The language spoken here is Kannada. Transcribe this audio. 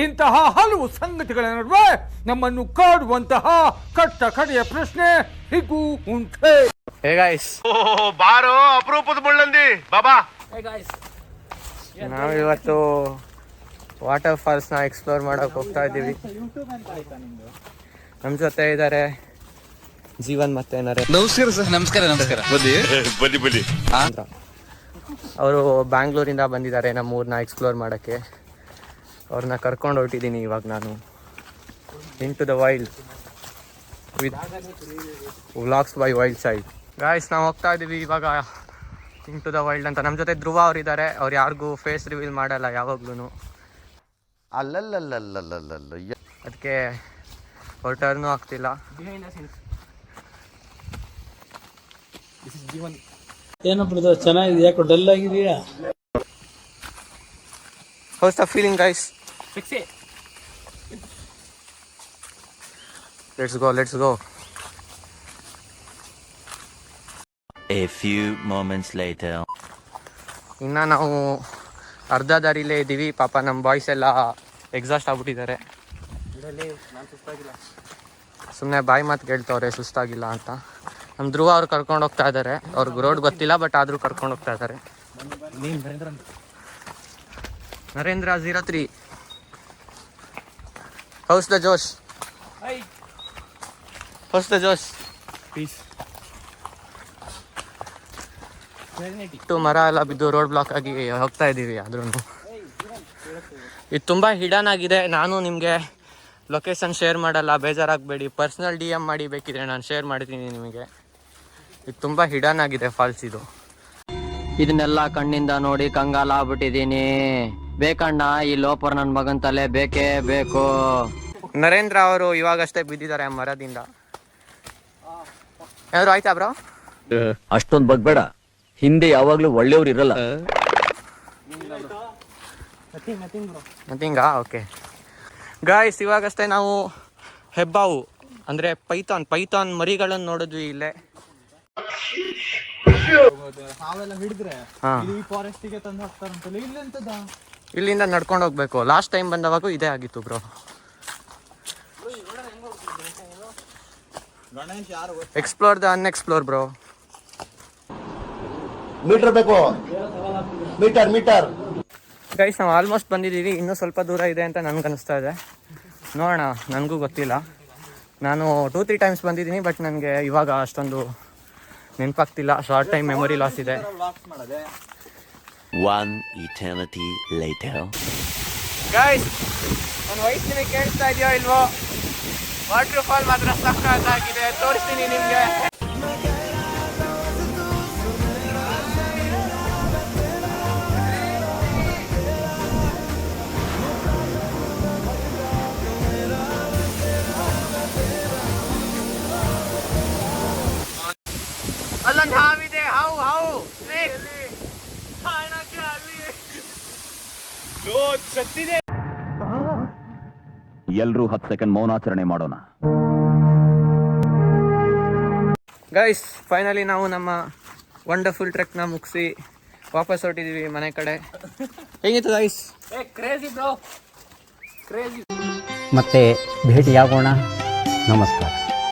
ಇಂತಹ ಹಲವು ಸಂಗತಿಗಳ ನಡುವೆ ನಮ್ಮನ್ನು ಕಾಡುವಂತಹ ಕಟ್ಟ ಕಡೆಯ ಪ್ರಶ್ನೆ ಹೀಗೂ ಉಂಟೆ. ಹೇ ಗಾಯ್ಸ್ ಓ ಬಾರೋ ಅಪರೂಪದ ಮುಳ್ಳಂದಿ. ಬಾಬಾ. ನಾವು ಇವತ್ತು ವಾಟರ್ ಫಾಲ್ಸ್ನ ಎಕ್ಸ್ಪ್ಲೋರ್ ಮಾಡಕ್ ಹೋಗ್ತಾ ಇದ್ದೀವಿ. ನಮ್ಮ ಜೊತೆ ಇದ್ದಾರೆ ಜೀವನ್ ಮತ್ತೆ ಏನಾರೆ ನಮಸ್ಕಾರ ಸರ್. ನಮಸ್ಕಾರ ನಮಸ್ಕಾರ. ಬನ್ನಿ. ಬನ್ನಿ ಬನ್ನಿ. ಅವರು ಬ್ಯಾಂಗ್ಳೂರಿಂದ ಬಂದಿದ್ದಾರೆ ನಮ್ಮ ಊರನ್ನ ಎಕ್ಸ್ಪ್ಲೋರ್ ಮಾಡೋಕ್ಕೆ. ಅವ್ರನ್ನ ಕರ್ಕೊಂಡು ಹೊರಟಿದ್ದೀನಿ ಇವಾಗ ನಾನು. Into the wild with vlogs by wild side guys ನಾವು ಹೋಗ್ತಾ ಇದ್ದೀವಿ ಇವಾಗ ಇನ್ ಟು ದ ವೈಲ್ಡ್ ಅಂತ. ನಮ್ಮ ಜೊತೆ ಧ್ರುವ ಅವರಿದ್ದಾರೆ ಅವ್ರು ಯಾರಿಗೂ ಫೇಸ್ ರಿವೀಲ್ ಮಾಡಲ್ಲ ಯಾವಾಗ್ಲೂ ಅಲ್ಲಲ್ಲಲ್ಲಲ್ಲಲ್ಲಲ್ಲ ಅದಕ್ಕೆ ಅವ್ರ ಟರ್ನು ಆಗ್ತಿಲ್ಲ. ಏನೋ ಬ್ರದರ್ ಚೆನ್ನಾಗಿದೆ ಯಾಕೋ ಡಲ್ ಆಗಿದೆಯಾ? How's the feeling guys let's go let's go A few moments later. ಇನ್ನು ನಾವು ಅರ್ಧ ದಾರಿಲೇ ಇದ್ದೀವಿ ಪಾಪ ನಮ್ಮ ಬಾಯ್ಸ್ ಎಲ್ಲ ಎಕ್ಸಾಸ್ಟ್ ಆಗ್ಬಿಟ್ಟಿದ್ದಾರೆ. ಸುಮ್ಮನೆ ಬಾಯಿ ಮಾತು ಕೇಳ್ತವ್ರೆ ಸುಸ್ತಾಗಿಲ್ಲ ಅಂತ. ನಮ್ಮ ಧ್ರುವ ಅವ್ರು ಕರ್ಕೊಂಡು ಹೋಗ್ತಾ ಇದ್ದಾರೆ ಅವ್ರಿಗೆ ರೋಡ್ ಗೊತ್ತಿಲ್ಲ ಬಟ್ ಆದರೂ ಕರ್ಕೊಂಡು ಹೋಗ್ತಾ ಇದ್ದಾರೆ Narendra zero three how's the josh How's the josh piece ಇಟ್ಟು ಮರ ಎಲ್ಲ ಬಿದ್ದು ರೋಡ್ ಬ್ಲಾಕ್ ಆಗಿ ಹೋಗ್ತಾ ಇದ್ದೀವಿ ಆದ್ರೂ. ಇದು ತುಂಬ ಹಿಡನ್ ಆಗಿದೆ. ನಾನು ನಿಮಗೆ ಲೊಕೇಶನ್ ಶೇರ್ ಮಾಡಲ್ಲ ಬೇಜಾರಾಗಬೇಡಿ. ಪರ್ಸ್ನಲ್ ಡಿ ಎಂ ಮಾಡಿ ಬೇಕಿದ್ರೆ ನಾನು ಶೇರ್ ಮಾಡ್ತೀನಿ ನಿಮಗೆ. ಇದು ತುಂಬ ಹಿಡನ್ ಆಗಿದೆ ಫಾಲ್ಸ್ ಇದು. ಇದನ್ನೆಲ್ಲ ಕಣ್ಣಿಂದ ನೋಡಿ ಕಂಗಾಲ ಆಗ್ಬಿಟ್ಟಿದೀನಿ ಬೇಕಣ್ಣ ಈ ಲೋಪರ್ ನನ್ನ ಮಗನ್ ತಲೆ ಬೇಕೇ ಬೇಕು. ನರೇಂದ್ರ ಅವರು ಇವಾಗಷ್ಟೇ ಬಿದ್ದಿದ್ದಾರೆ ಆ ಮರದಿಂದ. ಏನಾದ್ರು ಆಯ್ತಾ ಬ್ರೋ? ಅಷ್ಟೊಂದು ಬಗ್ಬೇಡ. ಹಿಂದೆ ಯಾವಾಗ್ಲೂ ಒಳ್ಳೆಯವ್ರು ಇರಲ್ಲ. ನಥಿಂಗಾ ಓಕೆ ಗಾಯ್ಸ್ ಇವಾಗಷ್ಟೇ ನಾವು ಹೆಬ್ಬಾವು ಅಂದ್ರೆ ಪೈಥಾನ್ ಪೈಥಾನ್ ಮರಿಗಳನ್ನು ನೋಡಿದ್ವಿ ಇಲ್ಲೇ. ಹಾ. ಇಲ್ಲಿಂದ ನಡ್ಕೊಂಡು ಹೋಗ್ಬೇಕು. ಲಾಸ್ಟ್ ಟೈಮ್ ಬಂದವಾಗೂ ಇದೇ ಆಗಿತ್ತು bro explore the unexplored bro metre ಬೇಕು. ಮೀಟರ್ ಮೀಟರ್ ಗೈಸ್ ನಾವು ಆಲ್ಮೋಸ್ಟ್ ಬಂದಿದ್ದೀವಿ. ಇನ್ನೂ ಸ್ವಲ್ಪ ದೂರ ಇದೆ ಅಂತ ನನಗೆ ಅನಿಸ್ತಾ ಇದೆ. ನೋಡೋಣ ನನಗೂ ಗೊತ್ತಿಲ್ಲ. ನಾನು ಟೂ ತ್ರೀ ಟೈಮ್ಸ್ ಬಂದಿದ್ದೀನಿ ಬಟ್ ನನಗೆ ಇವಾಗ ಅಷ್ಟೊಂದು ನೆನಪಾಗ್ತಿಲ್ಲ. ಶಾರ್ಟ್ ಟೈಮ್ ಮೆಮೊರಿ ಲಾಸ್ ಇದೆ. One eternity later. ಗೈಸ್ ನನ್ನ ವಯಸ್ಸು ನಿಮಗೆ ಕೇಳಿಸ್ತಾ ಇದೆಯೋ ಇಲ್ವೋ? ವಾಟರ್ ಫಾಲ್ ಮಾತ್ರ ಸಕ್ಕತ್ತಾಗಿದೆ ತೋರಿಸ್ತೀನಿ ನಿಮಗೆ. ಅಲ್ಲೊಂದು ಹಾವಿದೆ. ಹಾವು ಹಾವು. Snake. ಎಲ್ರೂ ಹತ್ತು ಸೆಕೆಂಡ್ ಮೌನಾಚರಣೆ ಮಾಡೋಣ. ಗೈಸ್ ಫೈನಲಿ ನಾವು ನಮ್ಮ ವಂಡರ್ಫುಲ್ ಟ್ರೆಕ್ನ ಮುಗಿಸಿ ವಾಪಸ್ ಹೊರಟಿದೀವಿ ಮನೆ ಕಡೆ. ಹೆಂಗಿತ್ತು ಗೈಸ್ ಮತ್ತೆ ಭೇಟಿ ಆಗೋಣ ನಮಸ್ಕಾರ.